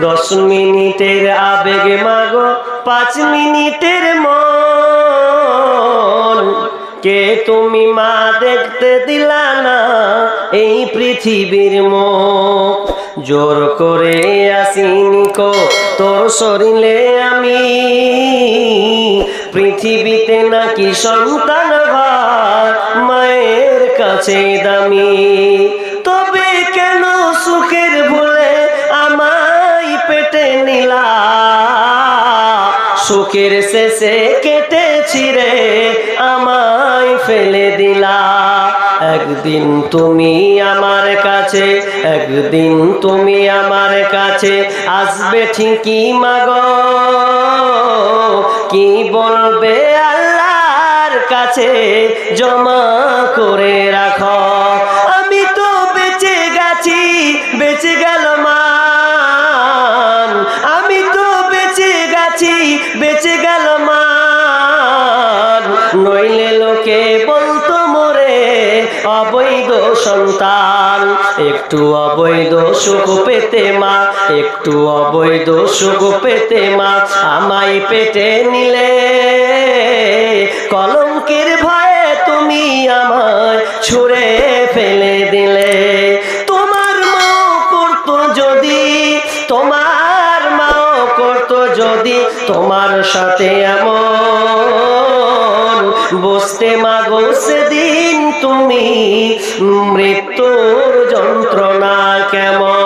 দশ মিনিটের আবেগ মাগো, পাঁচ মিনিটের মন। কে তুমি মা দেখতে দিলা না এই পৃথিবীর মুখ? জোর করে আসিনি কো তোর শরীরে আমি। পৃথিবীতে নাকি সন্তান মায়ের কাছে দামি। নিলা সুখের শেষে কেটেছি রে, আমায় ফেলে দিলা। একদিন তুমি আমার কাছে, একদিন তুমি আমার কাছে আসবে ঠিকই মাগ। কি বলবে আল্লাহর কাছে? জমা করে বেঁচে গেল মান নইলে লোকে বলতো, মোরে অবৈধ সন্তান। একটু অবৈধ সুখ পেতে মা, একটু অবৈধ সুখ পেতে মা। আমায় পেটে নিলে কলঙ্কের ভয়ে তুমি আমায় ছুঁড়ে ফেলে দিলে। তোমার মাও করতো যদি, তোমার যদি তোমার সাথে এমন বসতে মাগো সেদিন তুমি মৃত্যুর যন্ত্রণা কেমন?